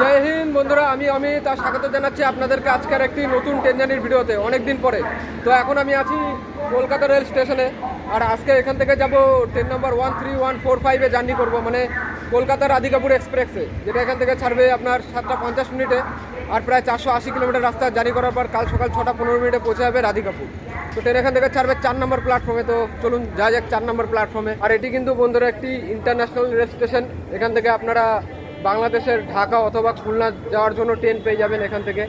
জয় হিন্দ, বন্ধুরা, আমি অমিত, আর স্বাগত জানাচ্ছি আপনাদেরকে আজকের একটি নতুন ট্রেনজানির ভিডিওতে। অনেক দিন পরে। তো এখন আমি আছি কলকাতা রেল স্টেশনে, আর আজকে এখান থেকে যাব train number one three one four ফাইভে জার্নি করব মানে কলকাতার রাধিকাপুর এক্সপ্রেসে, যেটা এখান থেকে ছাড়বে আপনার সাতটা পঞ্চাশ মিনিটে, আর প্রায় চারশো আশি কিলোমিটার রাস্তা জার্নি করার পর কাল সকাল ছটা পনেরো মিনিটে পৌঁছে যাবে রাধিকাপুর। তো ট্রেন এখান থেকে ছাড়বে চার নম্বর প্ল্যাটফর্মে তো চলুন যা যাক চার নম্বর প্ল্যাটফর্মে আর এটি কিন্তু, বন্ধুরা, একটি ইন্টারন্যাশনাল রেল স্টেশন। এখান থেকে আপনারা বাংলাদেশের ঢাকা অথবা খুলনা যাওয়ার জন্য ট্রেন পেয়ে যাবেন এখান থেকে।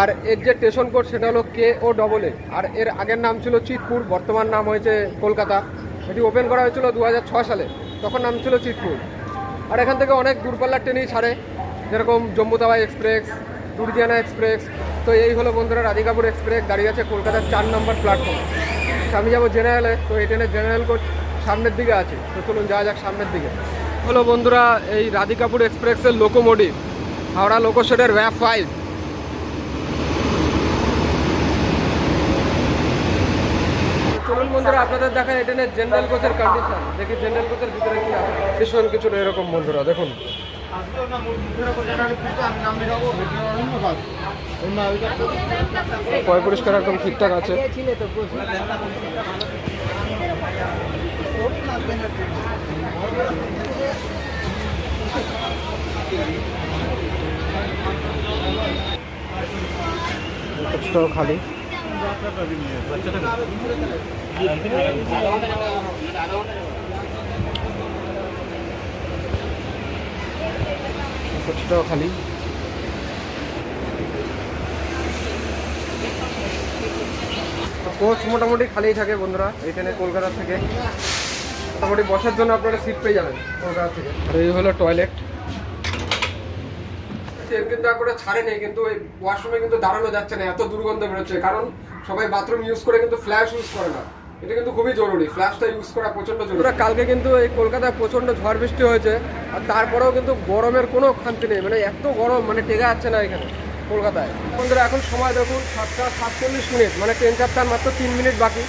আর এর যে স্টেশন কোড সেটা হলো কে ও ডবল এ আর এর আগের নাম ছিল চিতপুর, বর্তমান নাম হয়েছে কলকাতা। এটি ওপেন করা হয়েছিল দুই হাজার ছয় সালে, তখন নাম ছিল চিতপুর। আর এখান থেকে অনেক দূরপাল্লার ট্রেনই ছাড়ে, যেরকম জম্মু তাওয়াই এক্সপ্রেস দুর্জিয়ানা এক্সপ্রেস তো এই হলো বন্ধুরা রাধিকাপুর এক্সপ্রেস দাঁড়িয়ে আছে কলকাতার চার নম্বর প্ল্যাটফর্ম আমি যাব জেনারেলে তো এই ট্রেনের জেনারেল কোচ সামনের দিকে আছে। তো চলুন যাওয়া যাক সামনের দিকে। হলো বন্ধুরা এই রাধিকাপুর এক্সপ্রেসের লোকোমোটিভ হাওড়া লোকোশেডের ভ্যাপ ফাইভ চলুন বন্ধুরা, আপনাদের দেখা ট্রেনের জেনারেল কোচের কন্ডিশন দেখি জেনারেল কোচের ভিতরে কি আছে। কন্ডিশন কিছুটা এরকম বন্ধুরা, দেখুন। পয় পরিষ্কার একদম ঠিকঠাক আছে। খালি? খালি? কোচ মোটামুটি খালিই থাকে বন্ধুরা ট্রেনে কলকাতা থেকে। মোটামুটি বসার জন্য আপনারা সিট পেয়ে যাবেন কলকাতা থেকে। এই হলো টয়লেট এর কিন্তু করে ছাড়ে নেই, কিন্তু এই ওয়াশরুমে কিন্তু দাঁড়ানো যাচ্ছে না, এত দুর্গন্ধ বেরোচ্ছে। কারণ সবাই বাথরুম ইউজ করে কিন্তু ফ্ল্যাশ ইউজ করে না। এটা কিন্তু খুবই জরুরি ফ্ল্যাশটা ইউজ করা প্রচণ্ড জরুরি। কালকে কিন্তু এই কলকাতায় প্রচণ্ড ঝড় বৃষ্টি হয়েছে, আর তারপরেও কিন্তু গরমের কোনো খান্তি নেই। মানে এত গরম মানে টেকা যাচ্ছে না এখানে, কলকাতায়। বন্ধুরা, এখন সময় দেখুন সাতটা সাতচল্লিশ মিনিট মানে ট্রেন চাপটার মাত্র তিন মিনিট বাকি।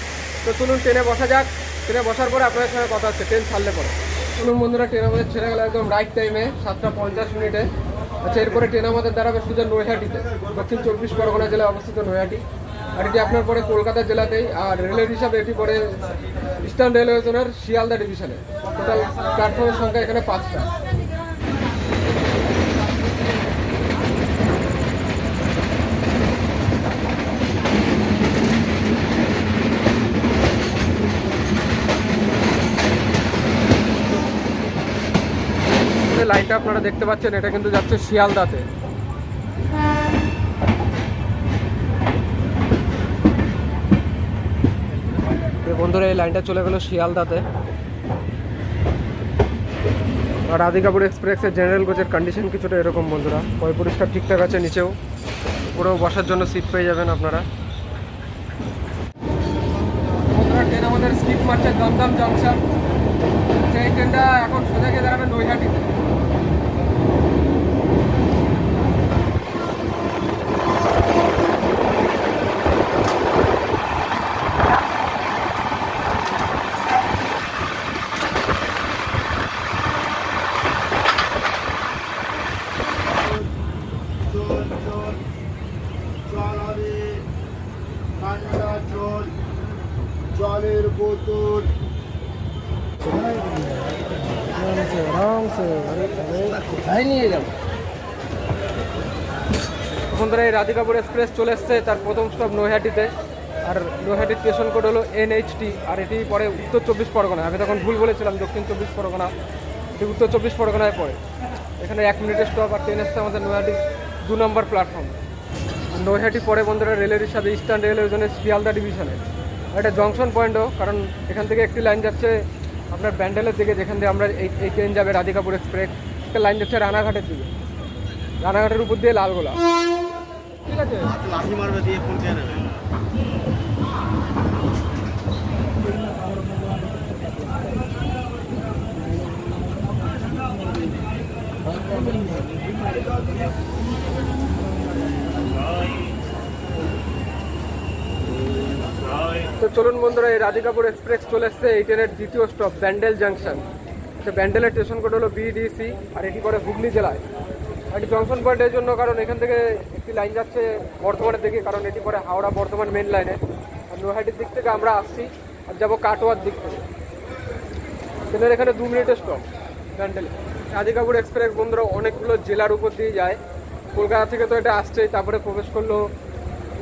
তো চলুন ট্রেনে বসা যাক। ট্রেনে বসার পরে আপনাদের সঙ্গে কথা হচ্ছে ট্রেন ছাড়লে পরে। চলুন বন্ধুরা ট্রেন আমাদের ছেড়ে গেল একদম রাইট টাইমে সাতটা পঞ্চাশ মিনিটে। আচ্ছা এরপরে ট্রেন আমাদের দাঁড়াবে সোজা নৈহাটিতে। দক্ষিণ চব্বিশ পরগনা জেলায় অবস্থিত নৈহাটি। আর এটি আপনার পরে কলকাতা জেলাতেই, আর রেলের হিসাবে এটি পরে ইস্টার্ন রেলওয়ে জোনের শিয়ালদা ডিভিশনে। টোটাল প্ল্যাটফর্মের সংখ্যা এখানে পাঁচটা। লাইনটা আপনারা দেখতে পাচ্ছেন, এটা কিন্তু যাচ্ছে শিয়ালদাতে। বন্ধুরা, এই লাইনটা চলে গেল শিয়ালদাতে। আর রাধিকাপুর এক্সপ্রেসের জেনারেল কোচের কন্ডিশন কিছুটা এরকম বন্ধুরা। পয় পরিষ্কার ঠিকঠাক আছে নিচেও। উপরেও বসার জন্য সিট পেয়ে যাবেন আপনারা। ট্রেন আমাদের স্কিপ মারছে, দমদম জংশন সেই ট্রেনটা এখন সোজা গিয়ে দাঁড়াবে নৈহাটিতে জল জল জল হবে ঠান্ডা জল যাব বন্ধুরা এই রাধিকাপুর এক্সপ্রেস চলে এসছে, তার প্রথম স্টপ নৈহাটিতে। আর নৈহাটির স্টেশন কোড হলো এনএইচটি আর এটি পরে উত্তর চব্বিশ পরগনা আমি তখন ভুল বলেছিলাম, দক্ষিণ চব্বিশ পরগনা। এটি উত্তর চব্বিশ পরগনায় পড়ে। এখানে এক মিনিটের স্টপ আর ট্রেন এসছে আমাদের নৈহাটি দু নম্বর প্ল্যাটফর্ম নৈহাটি পরে বন্ধুরা, রেলের হিসাবে ইস্টার্ন রেলওয়ে জোনের শিয়ালদা ডিভিশনে এটা জংশন পয়েন্টও কারণ এখান থেকে একটি লাইন যাচ্ছে আপনার ব্যান্ডেলের দিকে, যেখান দিয়ে আমরা এই এই ট্রেন যাবে রাধিকাপুর এক্সপ্রেস একটা লাইন যাচ্ছে রানাঘাটের দিকে। রানাঘাটের উপর দিয়ে লালগোলা। ঠিক আছে? নেবে তো চলুন বন্ধুরা, এই রাধিকাপুর এক্সপ্রেস চলে এসছে, এই ট্রেনের দ্বিতীয় স্টপ ব্যান্ডেল জাংশন তো ব্যান্ডেলের স্টেশন কোড হলো বিডিসি আর এটি পরে হুগলি জেলায়। এটি জংশন পয়েন্টের জন্য কারণ এখান থেকে একটি লাইন যাচ্ছে বর্ধমানের দিকে, কারণ এটি পরে হাওড়া বর্ধমান মেন লাইনে আর নৈহাটির দিক থেকে আমরা আসছি, আর যাব কাটোয়ার দিক থেকে। ট্রেনের এখানে দু মিনিটের স্টপ ব্যান্ডেলে। রাধিকাপুর এক্সপ্রেস বন্ধুরা, অনেকগুলো জেলার উপর দিয়ে যায়। কলকাতা থেকে তো এটা আসছেই, তারপরে প্রবেশ করল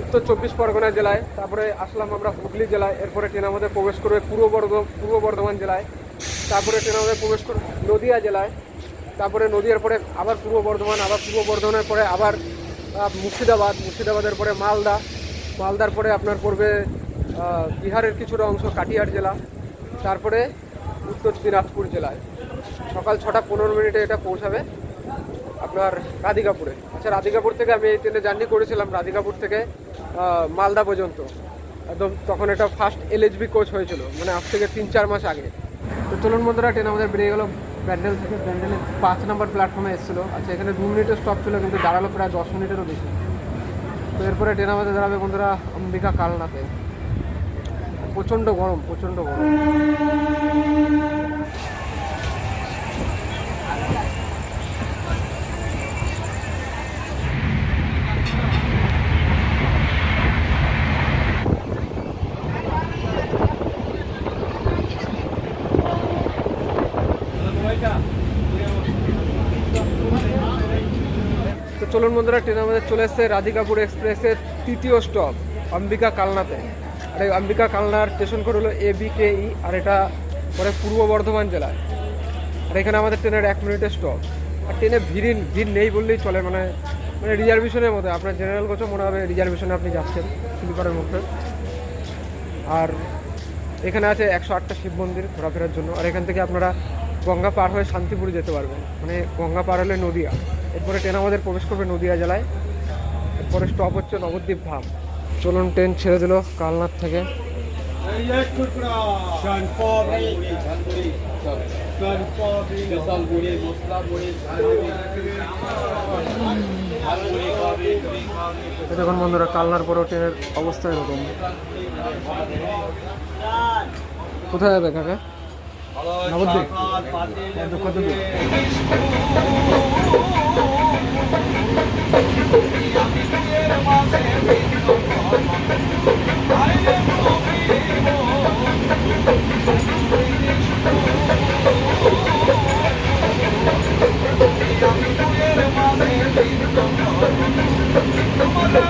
উত্তর চব্বিশ পরগনা জেলায়, তারপরে আসলাম আমরা হুগলি জেলায়, এরপরে ট্রেন আমাদের প্রবেশ করবে পূর্ব বর্ধ পূর্ব বর্ধমান জেলায়, তারপরে ট্রেন আমাদের প্রবেশ করবে নদিয়া জেলায়, তারপরে নদিয়ার পরে আবার পূর্ব বর্ধমান, আবার পূর্ব বর্ধমানের পরে আবার মুর্শিদাবাদ, মুর্শিদাবাদের পরে মালদা, মালদার পরে আপনার পড়বে বিহারের কিছুটা অংশ কাটিহার জেলা, তারপরে উত্তর দিনাজপুর জেলায়। সকাল ছটা পনেরো মিনিটে এটা পৌঁছাবে আপনার রাধিকাপুরে। আচ্ছা রাধিকাপুর থেকে আমি এই ট্রেনে জার্নি করেছিলাম, রাধিকাপুর থেকে মালদা পর্যন্ত। একদম তখন এটা ফার্স্ট এলএচবি কোচ হয়েছিল মানে আজ থেকে তিন চার মাস আগে। তো চলুন বন্ধুরা ট্রেন আমাদের বেরিয়ে গেল। ব্যান্ডেল থেকে ব্যান্ডেলের পাঁচ নম্বর প্ল্যাটফর্মে এসেছিল। আচ্ছা এখানে দু মিনিটের স্টপ ছিল, কিন্তু দাঁড়াল প্রায় দশ মিনিটেরও বেশি। তো এরপরে ট্রেন আমাদের দাঁড়াবে বন্ধুরা অম্বিকা কালনাতে। প্রচণ্ড গরম প্রচণ্ড গরম। বন্ধুরা ট্রেন আমাদের চলে এসছে রাধিকাপুর এক্সপ্রেসের তৃতীয় স্টপ, অম্বিকা কালনাতে। আর এই অম্বিকা কালনার স্টেশন কোড হলো এ বি কে ই আর এটা পরে পূর্ব বর্ধমান জেলায়। আর এখানে আমাদের ট্রেনের এক মিনিটের স্টপ আর ট্রেনে ভিড় ভিড় নেই বললেই চলে মানে মানে রিজার্ভেশনের মতো। আপনার জেনারেল কোচও মনে হবে রিজার্ভেশনে আপনি যাচ্ছেন স্লিপারের মধ্যে। আর এখানে আছে একশো আটটা শিব মন্দির ঘোরাফেরার জন্য। আর এখান থেকে আপনারা গঙ্গা পার হয়ে শান্তিপুর যেতে পারবেন। মানে গঙ্গা পার হলে নদিয়া। এরপরে ট্রেন আমাদের প্রবেশ করবে নদীয়া জেলায়। এরপরে স্টপ হচ্ছে নবদ্বীপ ধাম। চলুন ট্রেন ছেড়ে দিল কালনাথ থেকে। দেখুন বন্ধুরা, কালনার পরেও ট্রেনের অবস্থা এরকম। কোথায় যাবে কাকা? নবদ্বীপ? কত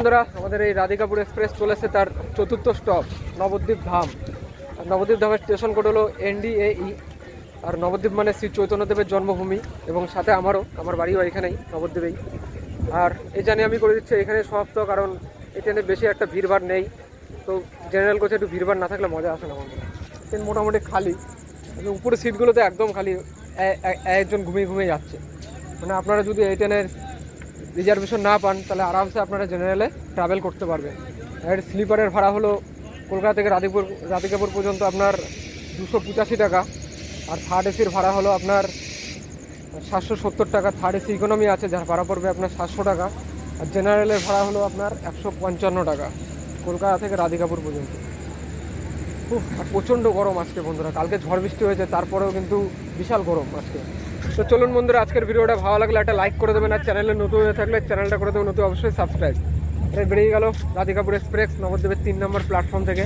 বন্ধুরা, আমাদের এই রাধিকাপুর এক্সপ্রেস চলেছে তার চতুর্থ স্টপ, নবদ্বীপ ধাম। আর নবদ্বীপ ধামের স্টেশন কোড হলো এনডিএই আর নবদ্বীপ মানে শ্রী চৈতন্যদেবের জন্মভূমি এবং সাথে আমারও, আমার বাড়িও এখানেই, নবদ্বীপেই। আর এই জানি আমি করে দিচ্ছি, এখানে সমাপ্ত, কারণ এই ট্রেনে বেশি একটা ভিড়ভাড় নেই। তো জেনারেল কোচে একটু ভিড়ভাড় না থাকলে মজা আসে না বন্ধুরা। ট্রেন মোটামুটি খালি উপরে সিটগুলোতে একদম খালি একজন ঘুমিয়ে ঘুমিয়ে যাচ্ছে। মানে আপনারা যদি এই ট্রেনের রিজার্ভেশন না পান, তাহলে আরামসে আপনারা জেনারেলে ট্রাভেল করতে পারবেন। এর স্লিপারের ভাড়া হলো কলকাতা থেকে রাধিপুর, রাধিকাপুর পর্যন্ত আপনার দুশো পঁচাশি টাকা, আর থার্ড এসির ভাড়া হলো আপনার সাতশো সত্তর টাকা। থার্ড এসি ইকোনমি আছে, যার ভাড়া পড়বে আপনার সাতশো টাকা, আর জেনারেলের ভাড়া হলো আপনার একশো পঞ্চান্ন টাকা, কলকাতা থেকে রাধিকাপুর পর্যন্ত। আর প্রচণ্ড গরম আজকে বন্ধুরা, কালকে ঝড় বৃষ্টি হয়েছে, তারপরেও কিন্তু বিশাল গরম আজকে। তো চলুন বন্ধুরা, আজকের ভিডিওটা ভালো লাগলে একটা লাইক করে দেবেন আর চ্যানেলে নতুন হয়ে থাকলে চ্যানেলটা করে দেবেন, নতুন অবশ্যই সাবস্ক্রাইব এটা বেরিয়ে গেল রাধিকাপুর এক্সপ্রেস নবদ্বীপের তিন নম্বর প্ল্যাটফর্ম থেকে।